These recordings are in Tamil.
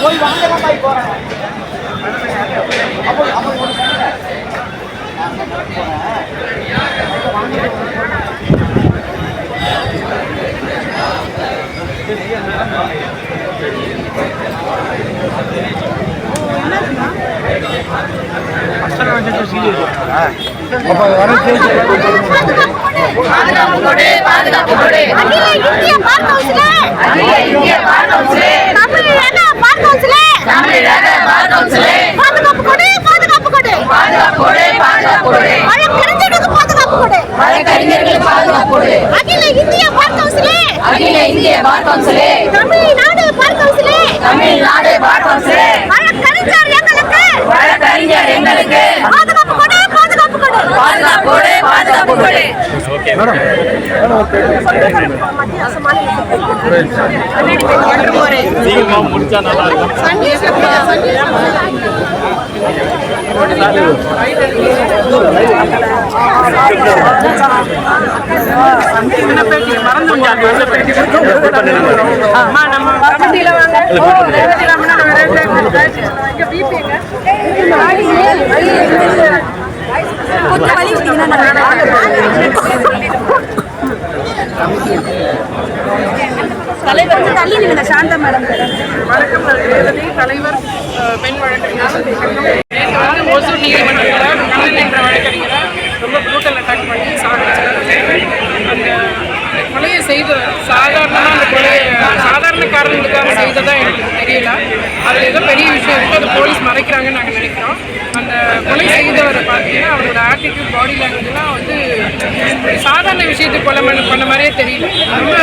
போய் வாங்க போய் போறேன் அப்போ அப்போ ஒரு அப்போ அகில இந்திய பார் கவுன்சிலே தமிழ்நாடு பார் கவுன்சிலே தமிழ்நாடு பார் கவுன்சிலே வழக்கறிஞர் எங்களுக்கு வழக்கறிஞர் எங்களுக்கு பாதுகாப்பு கொடு பாதுகாப்பு கொடு. பாதுகாப்பு கொடு பாதுகாப்பு கொடு. மத்திய அரசு மாநில சீக்கிரமா முடிச்சா நல்லா இருக்கும். தலைவர் தள்ளி நில்லுங்க சாந்தா மேடம் வணக்கம் தலைவர் பெண் வழக்கறிஞர் வந்து ஓசூர் நீதிமன்றத்தில் கண்ணன் என்ற வழக்கறிஞரை ரொம்ப ப்ரூட்டல் அட்டாக் பண்ணி சாகடிச்சாங்க அந்த கொலையை செய்த சாதாரணமாக அந்த கொலையை சாதாரண காரணத்துக்காக செய்ததா எனக்கு தெரியல. அதில் ஏதோ பெரிய விஷயம் இருக்குது அது போலீஸ் மறைக்கிறாங்கன்னு நாங்கள் நினைக்கிறோம் அந்த கொலை செய்தவரை பார்த்தீங்கன்னா அவரோட ஆட்டிடியூட் பாடி லாங்குவேஜ்லாம் வந்து சாதாரண விஷயத்துக்கு கொலை பண்ண மாதிரியே தெரியல. ரொம்ப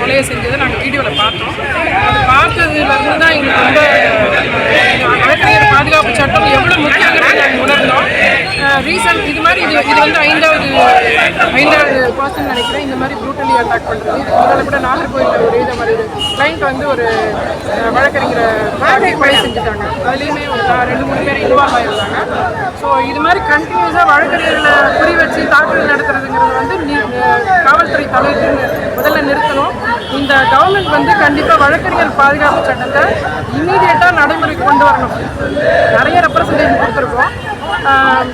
கொலையை செஞ்சதை நாங்கள் வீடியோவில் பார்த்தோம். அது பார்த்ததுலேருந்து தான் எங்களுக்கு ரொம்ப வழக்கறிஞர் பாதுகாப்பு சட்டம் எவ்வளோ முக்கியங்கிறத நாங்கள் உணர்ந்தோம். ரீசன் இது மாதிரி இது இது வந்து ஐந்தாவது ஐந்தாவது பர்சன் நினைக்கிறேன். இந்த மாதிரி ப்ரூட்டலி அட்டாக் பண்ணுறது இதுக்கு முதல்ல கூட நாகர்கோயிலில் ஒரு இதை மாதிரி கிளைண்ட் வந்து ஒரு வழக்கறிஞரை கொலை கொலை செஞ்சுட்டாங்க. அதுலேயுமே ஒரு ரெண்டு மூணு பேர் இன்வால்வ் ஆகிருந்தாங்க ஸோ இது மாதிரி கண்டினியூஸாக வழக்கறிஞர்களை குறி வச்சு தாக்குதல் நடத்துறதுங்கிறது வந்து நீ காவல்துறை தலைவர் முதல்ல நிறுத்தணும். இந்த கவர்மெண்ட் வந்து கண்டிப்பாக வழக்கறிஞர் பாதுகாப்பு சட்டத்தை இம்மீடியட்டாக நடைமுறைக்கு கொண்டு வரணும். நிறைய ரெப்ரசன்டேஷன் கொடுத்துருக்கோம்.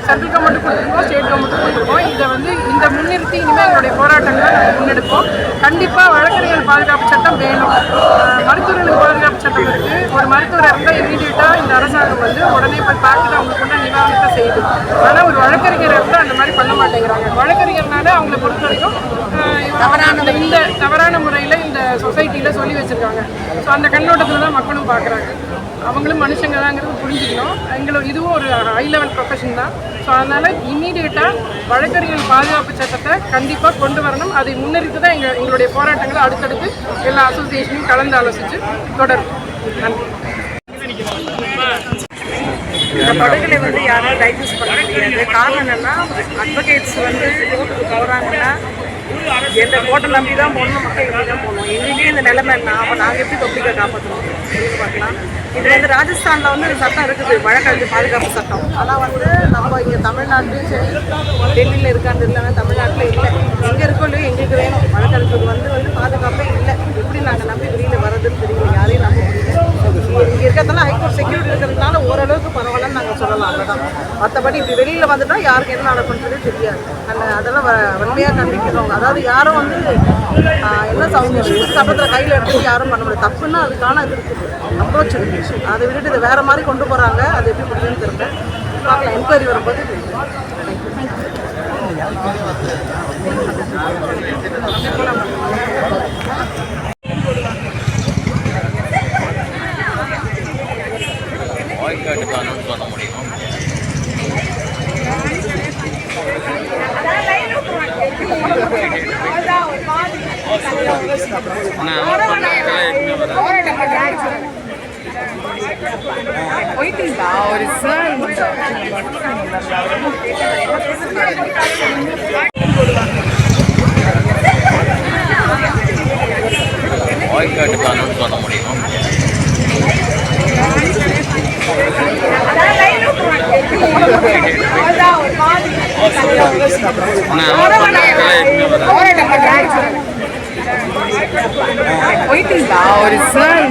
சென்ட்ரல் கவர்மெண்ட் கொடுத்துருக்கோம் ஸ்டேட் கவர்மெண்ட் கொடுத்துருக்கோம். இதை வந்து இந்த முன்னிறுத்தி இனிமேல் எங்களுடைய போராட்டங்களை நாங்கள் முன்னெடுப்போம். கண்டிப்பாக வழக்கறிஞர் பாதுகாப்பு சட்டம் வேணும். மருத்துவர்களுக்கு பாதுகாப்பு சட்டம் இருக்குது ஒரு மருத்துவர் இருந்தால் இமீடியட்டாக இந்த அரசாங்கம் வந்து உடனே போய் பார்த்துட்டு அவங்களுக்கு உள்ள நிவாரணத்தை செய்யுது ஆனால் ஒரு வழக்கறிஞர் இருந்தால் அந்த மாதிரி பண்ண மாட்டேங்கிறாங்க. வழக்கறிஞர்னால அவங்களை பொறுத்த வரைக்கும் இந்த தவறான முறையில் சொசைட்டியில் சொல்லி வச்சுருக்காங்க. ஸோ அந்த கண்ணோட்டத்தில் தான் மக்களும் பார்க்குறாங்க அவங்களும் மனுஷங்க தாங்கிறது புரிஞ்சுக்கணும். எங்களோட இதுவும் ஒரு ஹை லெவல் ப்ரொஃபஷன் தான். ஸோ அதனால் இம்மீடியட்டாக வழக்கறிஞர் பாதுகாப்பு சட்டத்தை கண்டிப்பாக கொண்டு வரணும். அதை முன்னெடுத்து தான் எங்கள் எங்களுடைய போராட்டங்களை அடுத்தடுத்து எல்லா அசோசியேஷனையும் கலந்து ஆலோசித்து தொடரும். நன்றி. இந்த படுகொலை வந்து யாராலும் டைஜஸ்ட் பண்ண முடியாது. காரணம் என்னன்னா அட்வொகேட்ஸ் வந்து கோர்ட்டுக்கு போகிறாங்கன்னா எந்த கோட்டை நம்பி தான் போகணும் மக்கள் நம்பி தான் போகணும். எங்களுக்கே இந்த நிலைமை என்ன? அப்போ நாங்கள் எப்படி பப்ளிக்கை காப்பாற்றணும் அப்படின்னு பார்க்கலாம். இது வந்து ராஜஸ்தானில் வந்து ஒரு சட்டம் இருக்குது வழக்கறிஞர் பாதுகாப்பு சட்டம். ஆனால் வந்து நம்ம இங்கே தமிழ்நாட்டிலும் சரி டெல்லியில் இருக்கான்னு இல்லைன்னா தமிழ்நாட்டில் இல்லை. எங்கே இருக்கோ இல்லையோ எங்களுக்கு வேணும். வழக்கறிஞருக்கு வந்து வந்து பாதுகாப்பே இல்லை. எப்படி நாங்கள் நம்பி வெளியில் வர்றதுன்னு தெரியல யாரையும் நம்ப முடியல. இங்கே இருக்கிறதுனால ஹைகோர்ட் செக்யூரிட்டி இருக்கிறதுனால ஓரளவுக்கு பரவாயில்ல. சொல்லலாம் அவ்வளோதான் மற்றபடி இப்படி வெளியில் வந்துட்டா யாருக்கு என்ன நடக்குன்றதே தெரியாது. அந்த அதெல்லாம் வ- வன்மையாக கண்டிக்கிறவங்க. அதாவது யாரும் வந்து என்ன அவங்க சட்டத்தில் கையில் எடுத்து யாரும் பண்ண முடியாது. தப்புன்னா அதுக்கான இது இருக்குது. அப்ரோச் இருக்குது அதை விட்டுட்டு இதை வேறு மாதிரி கொண்டு போகிறாங்க அது எப்படி முடியும்னு தெரியல. பார்க்கலாம். என்கொயரி வரும்போது தெரியும். வாய்க்காட்டுக்கு அனௌன்ஸ் பண்ண முடியும் வாய்க்காட்டுக்கு அனௌன்ஸ் பண்ண முடியும். அதான் லைன் போயிட்டுங்களா ஒரு சார்